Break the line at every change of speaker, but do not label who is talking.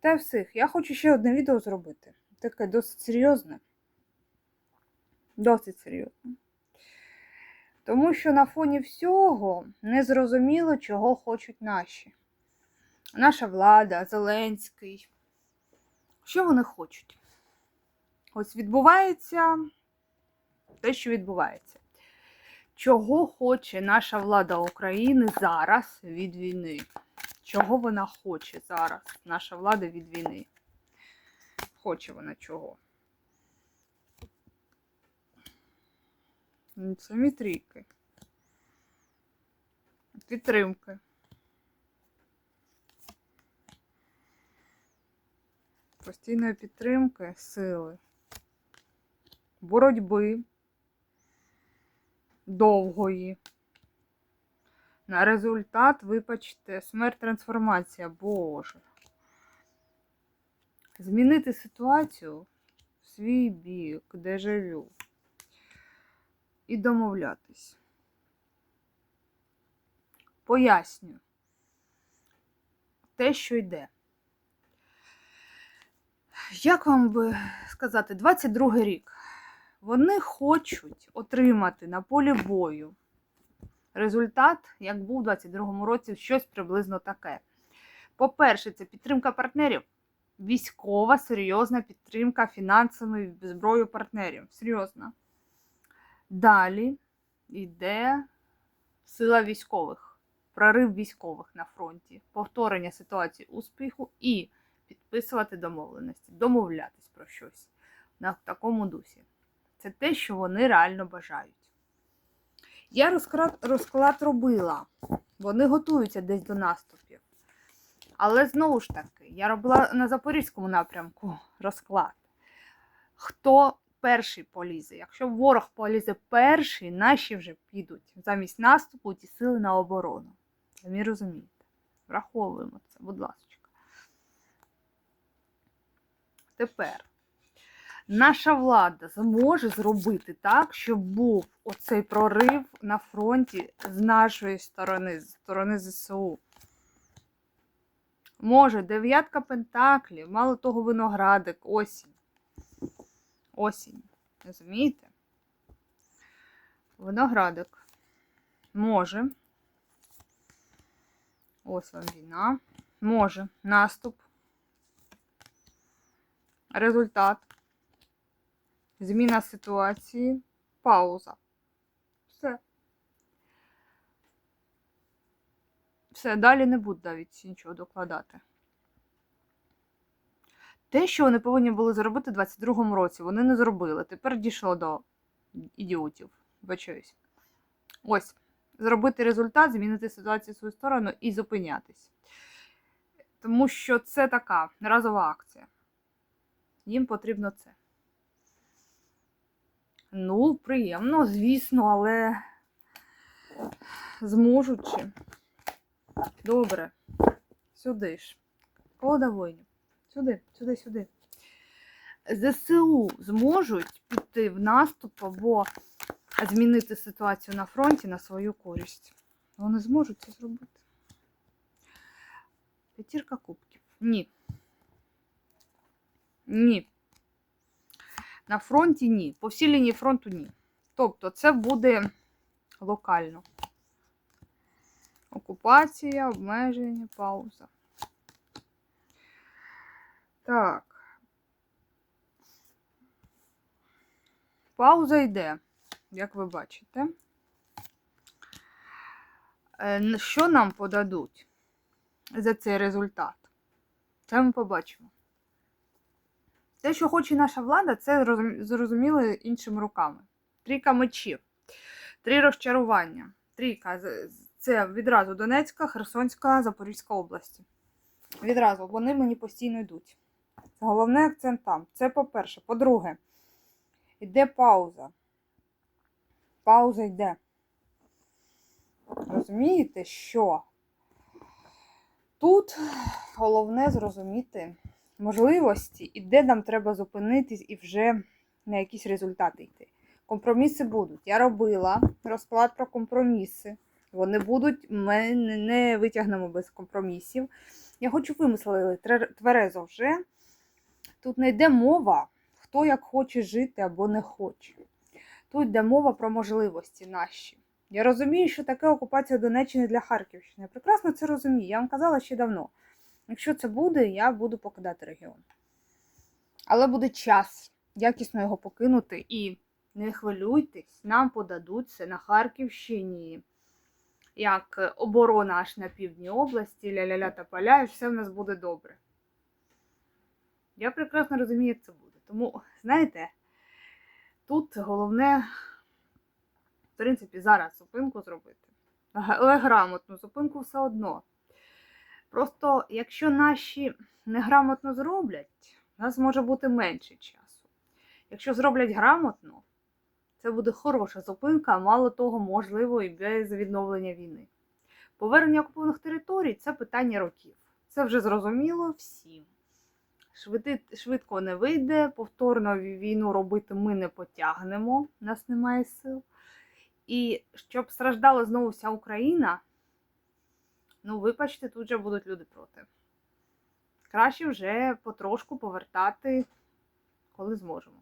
Та всіх. Я хочу ще одне відео зробити. Таке досить серйозне. Досить серйозне. Тому що на фоні всього не зрозуміло, чого хочуть наші. Наша влада, Зеленський. Що вони хочуть? Ось відбувається те, що відбувається. Чого хоче наша влада України зараз від війни? Чого вона хоче зараз, наша влада від війни? Хоче вона чого? Ну, Самі трійки. Підтримки. Постійної підтримки, сили, боротьби довгої. На результат, вибачте, смерть трансформація, Боже. Змінити ситуацію в свій бік, дежавю. І домовлятись. Пояснюю те, що йде. Як вам би сказати, 22 рік. Вони хочуть отримати на полі бою результат, як був у 22-му році, щось приблизно таке. По-перше, це підтримка партнерів, військова, серйозна підтримка фінансами зброю партнерів. Серйозна. Далі йде сила військових, прорив військових на фронті, повторення ситуації успіху і підписувати домовленості, домовлятись про щось на такому дусі. Це те, що вони реально бажають. Я розклад, розклад робила. Вони готуються десь до наступів. Але знову ж таки, я робила на Запорізькому напрямку розклад. Хто перший полізе? Якщо ворог полізе перший, наші вже підуть замість наступу ті сили на оборону. Самі розумієте. Враховуємо це, будь ласка. Тепер наша влада зможе зробити так, щоб був оцей прорив на фронті з нашої сторони, з сторони ЗСУ. Може, дев'ятка пентаклів, мало того, виноградик, осінь. Осінь. Розумієте? Виноградик. Може. Ось вам війна. Може. Наступ. Результат. Зміна ситуації. Пауза. Все. Все, далі не буду навіть нічого докладати. Те, що вони повинні були зробити у 22-му році, вони не зробили. Тепер дійшло до ідіотів. Бачусь. Ось. Зробити результат, змінити ситуацію в свою сторону і зупинятись. Тому що це така разова акція. Їм потрібно це. Ну, приємно, звісно, але зможуть чи. Добре. Сюди ж. Колода воїнів. Сюди, сюди, сюди. ЗСУ зможуть піти в наступ або змінити ситуацію на фронті на свою користь. Вони зможуть це зробити. П'ятірка кубків. Ні. Ні. На фронті ні. По всій лінії фронту ні. Тобто це буде локально. Окупація, обмеження, пауза. Так. Пауза йде, як ви бачите. Е, Що нам подадуть за цей результат? Це ми побачимо. Те, що хоче наша влада, це зрозуміло іншими руками. Трійка мечів, три розчарування. Трійка це відразу Донецька, Херсонська, Запорізька області. Відразу вони мені постійно йдуть. Головний акцент там. Це по-перше. По-друге, йде пауза. Пауза йде. Розумієте, що тут головне зрозуміти можливості і де нам треба зупинитись і вже на якісь результати йти. Компроміси будуть. Я робила розклад про компроміси. Вони будуть, ми не витягнемо без компромісів. Я хочу вимислили тре- тверезо вже. Тут не йде мова, хто як хоче жити або не хоче. Тут йде мова про можливості наші. Я розумію, що таке окупація Донеччини для Харківщини. Я прекрасно це розумію. Я вам казала ще давно. Якщо це буде, я буду покидати регіон. Але буде час якісно його покинути і не хвилюйтесь, нам подадуть це на Харківщині. Як оборона аж на півдні області, ля-ля-ля та поля, і все в нас буде добре. Я прекрасно розумію, як це буде. Тому, знаєте, тут головне, в принципі, зараз зупинку зробити. Але грамотну зупинку все одно. Просто, якщо наші неграмотно зроблять, у нас може бути менше часу. Якщо зроблять грамотно, це буде хороша зупинка, а мало того, можливо, і без відновлення війни. Повернення окупованих територій це питання років. Це вже зрозуміло всім. Швидко не вийде, повторно війну робити ми не потягнемо, нас немає сил. І щоб страждала знову вся Україна, ну, вибачте, тут же будуть люди проти. Краще вже потрошку повертати, коли зможемо.